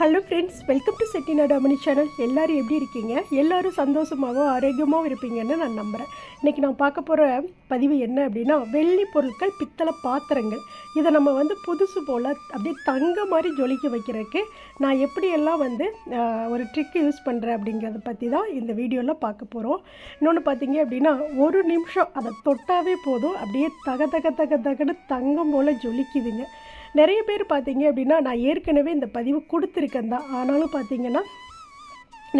Hello friends welcome to Chettinad Amani channel எல்லோரும் எப்படி இருக்கீங்க? எல்லோரும் சந்தோஷமாகவும் ஆரோக்கியமாகவும் இருப்பீங்கன்னு நான் நம்புகிறேன் இன்றைக்கி நான் பார்க்க போகிற பதிவு என்ன அப்படின்னா வெள்ளி பொருட்கள் பித்தளை பாத்திரங்கள். இதை நம்ம வந்து புதுசு போல் அப்படியே தங்க மாதிரி ஜொலிக்க வைக்கிறதுக்கு நான் எப்படியெல்லாம் வந்து ஒரு ட்ரிக் யூஸ் பண்ணுறேன் அப்படிங்கிறத பற்றி தான் இந்த வீடியோவில் பார்க்க போகிறோம் இன்னொன்று பார்த்தீங்க அப்படின்னா ஒரு நிமிஷம் அதை தொட்டாவே போதும். அப்படியே தக தக தக தகன்னு தங்கம் போல் ஜொலிக்குதுங்க. நிறைய பேர் பார்த்தீங்க அப்படின்னா நான் ஏற்கனவே இந்த பதிவு கொடுத்துருக்கேன் தான். ஆனாலும் பார்த்தீங்கன்னா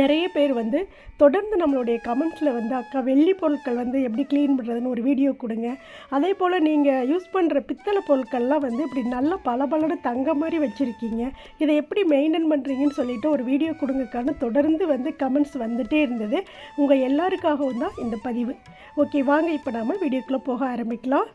நிறைய பேர் வந்து தொடர்ந்து நம்மளுடைய கமெண்ட்ஸில் வந்து அக்கா வெள்ளி பொருட்கள் வந்து எப்படி க்ளீன் பண்ணுறதுன்னு ஒரு வீடியோ கொடுங்க. அதே போல் நீங்கள் யூஸ் பண்ணுற பித்தளை பொருட்கள்லாம் வந்து இப்படி நல்ல பளபளன்னு தங்க மாதிரி வச்சுருக்கீங்க. இதை எப்படி மெயின்டைன் பண்ணுறீங்கன்னு சொல்லிட்டு ஒரு வீடியோ கொடுங்கக்கான தொடர்ந்து வந்து கமெண்ட்ஸ் வந்துகிட்டே இருந்தது. உங்கள் எல்லாருக்காகவும் தான் இந்த பதிவு. ஓகே வாங்க இப்போ நாம் வீடியோக்குள்ளே போக ஆரம்பிக்கலாம்.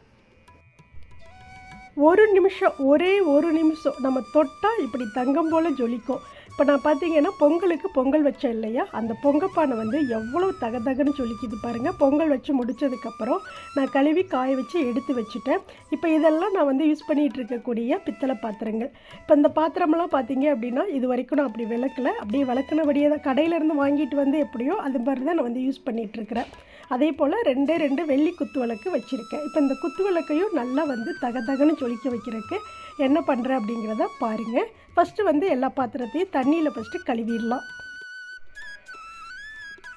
ஒரு நிமிஷம் ஒரே ஒரு நிமிஷம் நம்ம தொட்டால் இப்படி தங்கம் போல் ஜொலிக்கும். இப்போ நான் பார்த்தீங்கன்னா பொங்கலுக்கு பொங்கல் வச்சேன் இல்லையா? அந்த பொங்கப்பானை வந்து எவ்வளோ தகதகன்னு ஜொலிக்குது பாருங்கள் பொங்கல் வச்சு முடிச்சதுக்கப்புறம் நான் கழுவி காய வச்சு எடுத்து வச்சுட்டேன். இப்போ இதெல்லாம் நான் வந்து யூஸ் பண்ணிகிட்டு இருக்கக்கூடிய பித்தளை பாத்திரங்கள். இப்போ இந்த பாத்திரமெல்லாம் பார்த்தீங்க அப்படின்னா இது வரைக்கும் நான் அப்படி விளக்கல. அப்படியே விளக்குனபடியே தான் கடையிலேருந்து வாங்கிட்டு வந்து எப்படியோ அது மாதிரி தான் நான் வந்து யூஸ் பண்ணிகிட்டு இருக்கிறேன். அதே போல் ரெண்டே ரெண்டு வெள்ளி குத்து விளக்கு வச்சுருக்கேன். இப்போ இந்த குத்து விளக்கையும் நல்லா வந்து தகதகன்னு ஜொலிக்க வைக்கிறதுக்கு என்ன பண்ணுறேன் அப்படிங்கிறத பாருங்கள் ஃபஸ்ட்டு வந்து எல்லா பாத்திரத்தையும் தண்ணியில் ஃபஸ்ட்டு கழுவிடலாம்.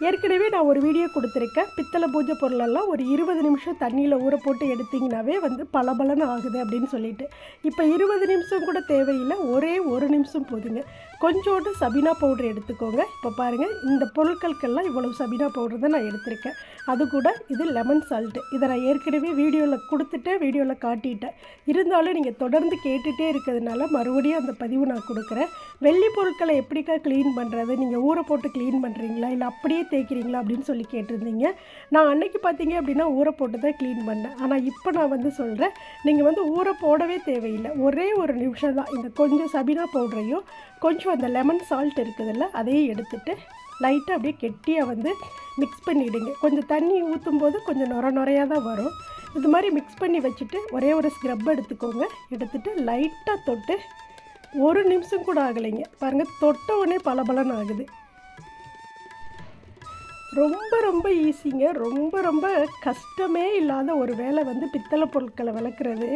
ஏற்கனவே நான் ஒரு வீடியோ கொடுத்துருக்கேன். பித்தளை பூஜை பொருளெல்லாம் ஒரு இருபது நிமிஷம் தண்ணியில் ஊற போட்டு எடுத்திங்கனாவே வந்து பளபளன்னு ஆகுது அப்படின்னு சொல்லிட்டு. இப்போ இருபது நிமிஷம் கூட தேவையில்லை. ஒரே ஒரு நிமிஷம் போதுங்க. கொஞ்சோண்டு சபினா பவுடர் எடுத்துக்கோங்க. இப்போ பாருங்கள் இந்த பொருட்களுக்கெல்லாம் இவ்வளவு சபினா பவுடர் தான் நான் எடுத்திருக்கேன். அது கூட இது லெமன் சால்ட்டு இதை நான் ஏற்கனவே வீடியோவில் கொடுத்துட்டேன் வீடியோவில் காட்டிட்டேன். இருந்தாலும் நீங்கள் தொடர்ந்து கேட்டுகிட்டே இருக்கிறதுனால மறுபடியும் அந்த பதிவு நான் கொடுக்குறேன். வெள்ளி பொருட்களை எப்படிக்கா க்ளீன் பண்ணுறது நீங்கள் ஊற போட்டு க்ளீன் பண்ணுறீங்களா இல்லை அப்படியே தேய்க்கிறீங்களா? அப்படின்னு சொல்லி கேட்டிருந்தீங்க. நான் அன்னைக்கு பார்த்தீங்க அப்படின்னா ஊற போட்டு தான் க்ளீன் பண்ணேன். ஆனால் இப்போ நான் வந்து சொல்கிறேன் நீங்கள் வந்து ஊற போடவே தேவையில்லை. ஒரே ஒரு நிமிஷம் தான். இந்த கொஞ்சம் சபினா பவுடரையும் கொஞ்சம் அந்த லெமன் சால்ட் இருக்குதுல்ல அதையும் எடுத்துகிட்டு லைட்டாக அப்படியே கெட்டியாக வந்து மிக்ஸ் பண்ணிவிடுங்க கொஞ்சம் தண்ணி ஊற்றும் போது கொஞ்சம் நொர நுறையாக தான் வரும். இது மாதிரி மிக்ஸ் பண்ணி வச்சுட்டு ஒரே ஒரு ஸ்க்ரப் எடுத்துக்கோங்க. எடுத்துகிட்டு லைட்டாக தொட்டு ஒரு நிமிஷம் கூட ஆகலைங்க. பாருங்கள் தொட்ட உடனே பளபளன்னு ஆகுது. ரொம்ப ரொம்ப ஈஸிங்க ரொம்ப ரொம்ப கஷ்டமே இல்லாத ஒரு வேலை வந்து பித்தளை பொருட்களை விளக்குறது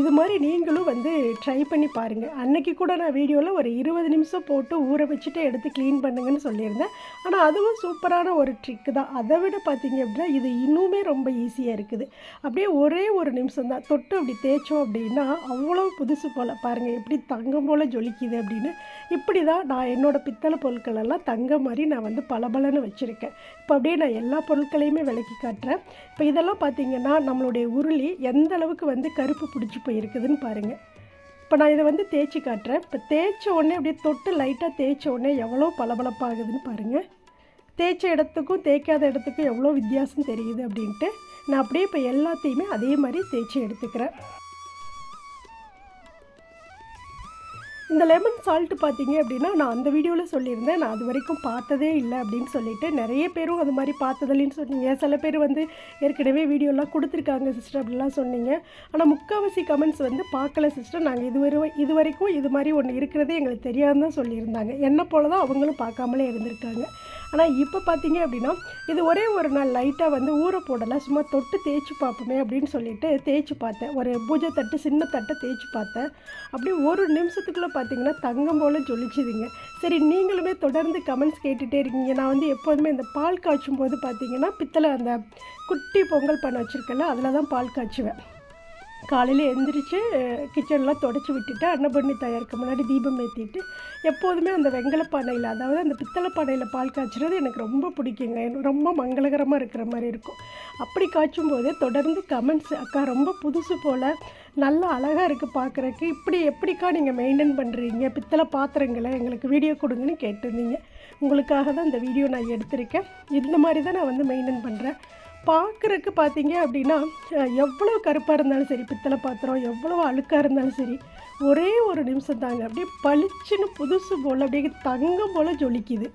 இது மாதிரி நீங்களும் வந்து ட்ரை பண்ணி பாருங்கள் அன்னைக்கு கூட நான் வீடியோவில் ஒரு இருபது நிமிஷம் போட்டு ஊற வச்சுட்டு எடுத்து க்ளீன் பண்ணுங்கன்னு சொல்லியிருந்தேன். ஆனால் அதுவும் சூப்பரான ஒரு ட்ரிக்கு தான். அதை விட பார்த்தீங்க அப்படின்னா இது இன்னுமே ரொம்ப ஈஸியாக இருக்குது. அப்படியே ஒரே ஒரு நிமிஷம் தான் தொட்டு அப்படி தேய்ச்சோம் அப்படின்னா அவ்வளோ புதுசு போல். பாருங்கள் எப்படி தங்கம் போல் ஜொலிக்குது அப்படின்னு. இப்படி தான் நான் என்னோடய பித்தளை பொருட்களெல்லாம் தங்க தங்கம் மாதிரி நான் வந்து பளபளன்னு வச்சுருக்கேன். இப்போ அப்படியே நான் எல்லா பொருட்களையுமே விளக்கி காட்டுறேன். இப்போ இதெல்லாம் பார்த்தீங்கன்னா நம்மளுடைய உருளி எந்த அளவுக்கு வந்து கருப்பு பிடிச்சி போயிருக்குதுன்னு பாருங்கள் இப்போ நான் இதை வந்து தேய்ச்சி காட்டுறேன். இப்போ தேய்ச்ச உடனே அப்படியே தொட்டு லைட்டாக தேய்ச்ச உடனே எவ்வளோ பளபளப்பாகுதுன்னு பாருங்கள் தேய்ச்ச இடத்துக்கும் தேய்க்காத இடத்துக்கும் எவ்வளோ வித்தியாசம் தெரியுது அப்படின்ட்டு நான் அப்படியே இப்போ எல்லாத்தையுமே அதே மாதிரி தேய்ச்சி எடுத்துக்கிறேன். இந்த லெமன் சால்ட் பார்த்தீங்க அப்படின்னா நான் அந்த வீடியோவில் சொல்லியிருந்தேன். நான் அது வரைக்கும் பார்த்ததே இல்லை அப்படின்னு சொல்லிட்டு நிறைய பேரும் அது மாதிரி பார்த்ததில்லைன்னு சொன்னீங்க. சில பேர் வந்து ஏற்கனவே வீடியோலாம் கொடுத்துருக்காங்க சிஸ்டர் அப்படிலாம் சொன்னீங்க. ஆனால் முக்கால்வாசி கமெண்ட்ஸ் வந்து பார்க்கல சிஸ்டர் நாங்கள் இதுவரை இது வரைக்கும் இது மாதிரி ஒன்று இருக்கிறதே எங்களுக்கு தெரியாதுன்னு தான் சொல்லியிருந்தாங்க. என்ன போல தான் அவங்களும் பார்க்காமலே இருந்திருக்காங்க. ஆனால் இப்போ பார்த்தீங்க அப்படின்னா இது ஒரே ஒரு நாள் லைட்டாக வந்து ஊற போடலாம் சும்மா தொட்டு தேய்ச்சி பார்ப்போமே அப்படின்னு சொல்லிட்டு தேய்ச்சி பார்த்தேன். ஒரு பூஜை தட்டு சின்ன தட்டை தேய்ச்சி பார்த்தேன். அப்படியே ஒரு நிமிஷத்துக்குள்ளே பார்த்தீங்கன்னா தங்கம் போல் ஜொலிச்சுதுங்க. சரி நீங்களுமே தொடர்ந்து கமெண்ட்ஸ் கேட்டுகிட்டே இருக்கீங்க. நான் வந்து எப்போதுமே இந்த பால் காய்ச்சும் போது பார்த்தீங்கன்னா பித்தளை அந்த குட்டி பொங்கல் பண்ண வச்சுருக்கல அதில் தான் பால் காய்ச்சுவேன். காலையில் எழுந்திரிச்சு கிச்சன்லாம் தொடச்சி விட்டுட்டு அன்னபண்ணி தயாரிக்க முன்னாடி தீபம் ஏற்றிட்டு எப்போதுமே அந்த வெங்கல பானையில் அதாவது அந்த பித்தளை பானையில் பால் காய்ச்சுறது எனக்கு ரொம்ப பிடிக்குங்க. எனக்கு ரொம்ப மங்களகரமாக இருக்கிற மாதிரி இருக்கும். அப்படி காய்ச்சும் போதே தொடர்ந்து கமெண்ட்ஸ் அக்கா ரொம்ப புதுசு போல் நல்லா அழகாக இருக்குது பார்க்குறக்கு இப்படி எப்படிக்கா நீங்கள் மெயின்டைன் பண்ணுறீங்க பித்தளை பாத்திரங்களை எங்களுக்கு வீடியோ கொடுங்கன்னு கேட்டிருந்தீங்க. உங்களுக்காக தான் இந்த வீடியோ நான் எடுத்திருக்கேன். இந்த மாதிரி தான் நான் வந்து மெயின்டைன் பண்ணுறேன் பார்க்குறக்கு பார்த்தீங்க அப்படின்னா எவ்வளோ கருப்பாக இருந்தாலும் சரி பித்தளை பாத்திரம் எவ்வளோ அழுக்காக இருந்தாலும் சரி ஒரே ஒரு நிமிஷம் தாங்க. அப்படியே பளிச்சுன்னு புதுசு போல் அப்படியே தங்கம் போல் ஜொலிக்குது.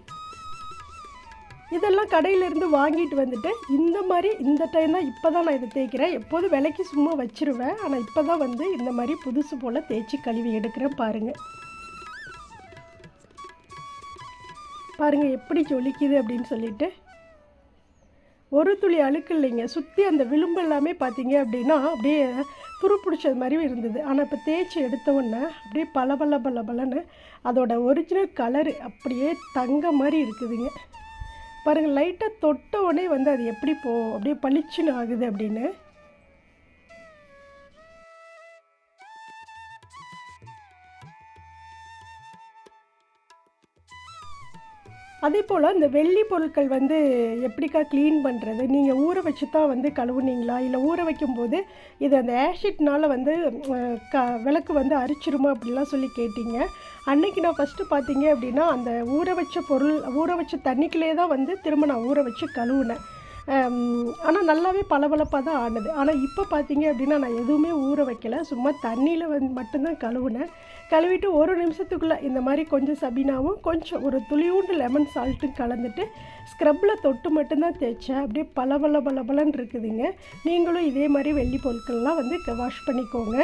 இதெல்லாம் கடையிலேருந்து வாங்கிட்டு வந்துட்டு இந்த மாதிரி இந்த டைம் தான் இப்போ தான் நான் இதை தேய்க்கிறேன். எப்போதும் விலைக்கு சும்மா வச்சிருவேன். ஆனால் இப்போ தான் வந்து இந்த மாதிரி புதுசு போல் தேய்ச்சி கழுவி எடுக்கிறேன் பாருங்கள் பாருங்கள் எப்படி ஜொலிக்குது அப்படின்னு சொல்லிட்டு. ஒரு துளி அழுக்கு இல்லைங்க. சுற்றி அந்த விளிம்பு எல்லாமே பார்த்தீங்க அப்படின்னா அப்படியே துரு பிடிச்சது மாதிரி இருந்தது. ஆனால் இப்போ தேய்ச்சி எடுத்தவுடனே அப்படியே பல பல பல பலன்னு அதோட ஒரிஜினல் கலரு அப்படியே தங்க மாதிரி இருக்குதுங்க. பாருங்கள் லைட்டாக தொட்ட உடனே வந்து அது எப்படி போ அப்படியே பளிச்சுன்னு ஆகுது அப்படின்னு அதே போல் இந்த வெள்ளி பொருட்கள் வந்து எப்படிக்கா க்ளீன் பண்ணுறது நீங்கள் ஊற வச்சு தான் வந்து கழுவுனீங்களா? இல்லை ஊற வைக்கும்போது இது அந்த ஆஷிட்னால் வந்து க விளக்கு வந்து அரிச்சிருமா அப்படிலாம் சொல்லி கேட்டீங்க. அன்னைக்கு நான் ஃபஸ்ட்டு பார்த்தீங்க அப்படின்னா அந்த ஊற வச்ச பொருள் ஊற வச்ச தண்ணிக்குள்ளே தான் வந்து திரும்ப நான் ஊற வச்சு கழுவுனேன். ஆனால் நல்லாவே பளபளப்பாக தான் ஆனது ஆனால் இப்போ பார்த்தீங்க அப்படின்னா நான் எதுவுமே ஊற வைக்கல. சும்மா தண்ணியில் வந்து மட்டும்தான் கழுவுனேன். கழுவிட்டு ஒரு நிமிஷத்துக்குள்ளே இந்த மாதிரி கொஞ்சம் சபீனாவும் கொஞ்சம் ஒரு துளியூண்டு லெமன் சால்ட்டும் கலந்துட்டு ஸ்க்ரப்பில் தொட்டு மட்டும்தான் தேய்ச்சேன். அப்படியே பளபள பளபளன்னு இருக்குதுங்க. நீங்களும் இதே மாதிரி வெள்ளி பொருட்கள்லாம் வந்து வாஷ் பண்ணிக்கோங்க.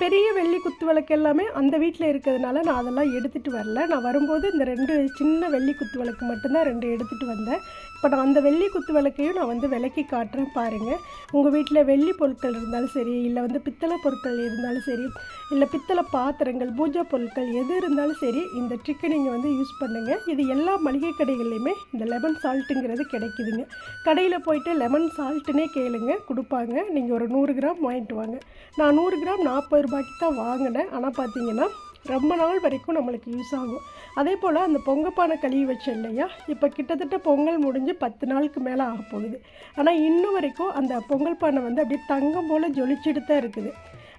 பெரிய வெள்ளி குத்து விளக்கு எல்லாமே அந்த வீட்டில் இருக்கிறதுனால நான் அதெல்லாம் எடுத்துகிட்டு வரல. நான் வரும்போது இந்த ரெண்டு சின்ன வெள்ளி குத்து விளக்கு மட்டும்தான் ரெண்டு எடுத்துகிட்டு வந்தேன். இப்போ நான் அந்த வெள்ளி குத்து விளக்கையும் நான் வந்து விளக்கி காட்டுறேன் பாருங்கள் உங்கள் வீட்டில் வெள்ளி பொருட்கள் இருந்தாலும் சரி இல்லை வந்து பித்தளை பொருட்கள் இருந்தாலும் சரி இல்லை பித்தளை பாத்திரங்கள் பூஜை பொருட்கள் எது இருந்தாலும் சரி இந்த ட்ரிக்கை நீங்கள் வந்து யூஸ் பண்ணுங்கள் இது எல்லா மளிகை கடைகள்லையுமே இந்த லெமன் சால்ட்டுங்கிறது கிடைக்குதுங்க. கடையில் போயிட்டு லெமன் சால்ட்டுனே கேளுங்க கொடுப்பாங்க. நீங்கள் ஒரு நூறு கிராம் வாங்கிட்டு வாங்க. நான் நூறு கிராம் நாற்பது ரூபாய்க்கு தான் வாங்கினேன். ஆனால் பார்த்தீங்கன்னா ரொம்ப நாள் வரைக்கும் நம்மளுக்கு யூஸ் ஆகும். அதே போல் அந்த பொங்கப்பானை கழுவி வச்சேன் இல்லையா இப்போ கிட்டத்தட்ட பொங்கல் முடிஞ்சு பத்து நாளுக்கு மேலே ஆக போகுது. ஆனால் இன்னும் வரைக்கும் அந்த பொங்கல் பானை வந்து அப்படியே தங்கம் போல் ஜொலிச்சுட்டு தான் இருக்குது.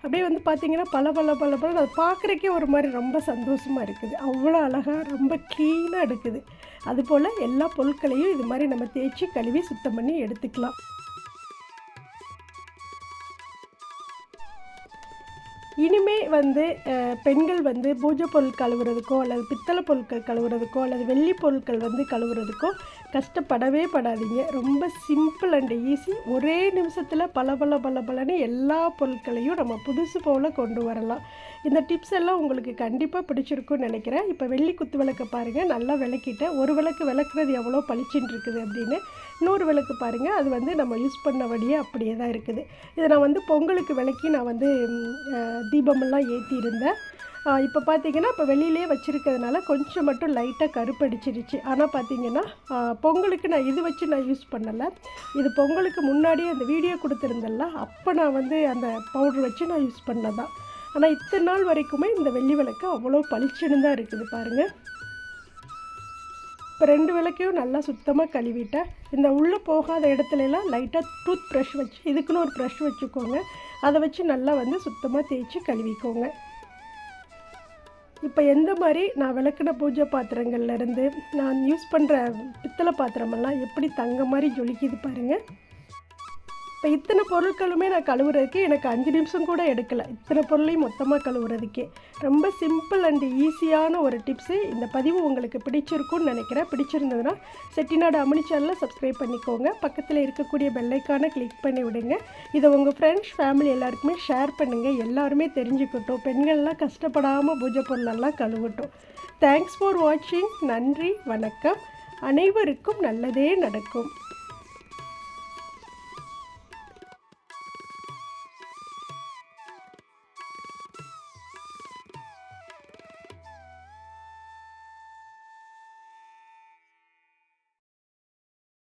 அப்படியே வந்து பார்த்தீங்கன்னா பல பல பல பல அது பார்க்குறக்கே ஒரு மாதிரி ரொம்ப சந்தோஷமாக இருக்குது. அவ்வளோ அழகாக ரொம்ப க்ளீனாக எடுக்குது. அதுபோல் எல்லா பொருட்களையும் இது மாதிரி நம்ம தேய்ச்சி கழுவி சுத்தம் பண்ணி எடுத்துக்கலாம். இனிமே வந்து பெண்கள் வந்து பூஜை பொருள் கழுவுறதுக்கோ அல்லது பித்தளை பொருட்கள் கழுவுறதுக்கோ அல்லது வெள்ளி பொருட்கள் வந்து கழுவுறதுக்கோ கஷ்டப்படவே படாதீங்க. ரொம்ப சிம்பிள் அண்ட் ஈஸி ஒரே நிமிஷத்தில் பல பல பல பலன்னு எல்லா பொருட்களையும் நம்ம புதுசு போல் கொண்டு வரலாம். இந்த டிப்ஸ் எல்லாம் உங்களுக்கு கண்டிப்பாக பிடிச்சிருக்கும்னு நினைக்கிறேன். இப்போ வெள்ளி குத்து விளக்கு பாருங்கள் நல்லா விளக்கிட்டேன் ஒரு விளக்கு விளக்குறது எவ்வளோ பளிச்சுன்னு இருக்குது அப்படின்னு இன்னொரு விளக்கு பாருங்கள் அது வந்து நம்ம யூஸ் பண்ணபடியே அப்படியே தான் இருக்குது. இதை நான் வந்து பொங்கலுக்கு விளக்கி நான் வந்து தீபமெல்லாம் ஏற்றியிருந்தேன் இப்போ பார்த்தீங்கன்னா இப்போ வெளியிலே வச்சுருக்கிறதுனால கொஞ்சம் மட்டும் லைட்டாக கருப்படிச்சிருச்சு. ஆனால் பார்த்தீங்கன்னா பொங்கலுக்கு நான் இது வச்சு நான் யூஸ் பண்ணலை. இது பொங்கலுக்கு முன்னாடியே அந்த வீடியோ கொடுத்துருந்தேன்ல அப்போ நான் வந்து அந்த பவுடர் வச்சு நான் யூஸ் பண்ணதான் ஆனால் இத்தனை நாள் வரைக்குமே இந்த வெள்ளி விளக்கு அவ்வளோ பளிச்சுன்னு தான் இருக்குது பாருங்கள் இப்போ ரெண்டு விளக்கையும் நல்லா சுத்தமாக கழுவிட்டேன். இந்த உள்ளே போகாத இடத்துலலாம் லைட்டாக டூத் ப்ரஷ் வச்சு இதுக்குன்னு ஒரு ப்ரஷ் வச்சுக்கோங்க. அதை வச்சு நல்லா வந்து சுத்தமாக தேய்ச்சி கழுவிக்கோங்க. இப்போ எந்த மாதிரி நான் விளக்குன பூஜை பாத்திரங்கள்லேருந்து நான் யூஸ் பண்ணுற பித்தளை பாத்திரமெல்லாம் எப்படி தங்க மாதிரி ஜொலிக்குது பாருங்கள் இப்போ இத்தனை பொருட்களுமே நான் கழுவுறதுக்கு எனக்கு அஞ்சு நிமிஷம் கூட எடுக்கலை. இத்தனை பொருளையும் மொத்தமாக கழுவுறதுக்கே. ரொம்ப சிம்பிள் அண்ட் ஈஸியான ஒரு டிப்ஸு இந்த பதிவு உங்களுக்கு பிடிச்சிருக்கும்னு நினைக்கிறேன். பிடிச்சிருந்ததுன்னா செட்டிநாடு அமினி சேனலை சப்ஸ்கிரைப் பண்ணிக்கோங்க. பக்கத்தில் இருக்கக்கூடிய பெல்லைக்கானை கிளிக் பண்ணி விடுங்க. இதை உங்கள் ஃப்ரெண்ட்ஸ் ஃபேமிலி எல்லாருக்குமே ஷேர் பண்ணுங்கள் எல்லாருமே தெரிஞ்சுக்கட்டும். பெண்கள்லாம் கஷ்டப்படாமல் பூஜை பொருளெல்லாம் கழுவட்டும். தேங்க்ஸ் ஃபார் வாட்சிங் நன்றி வணக்கம். அனைவருக்கும் நல்லதே நடக்கும்.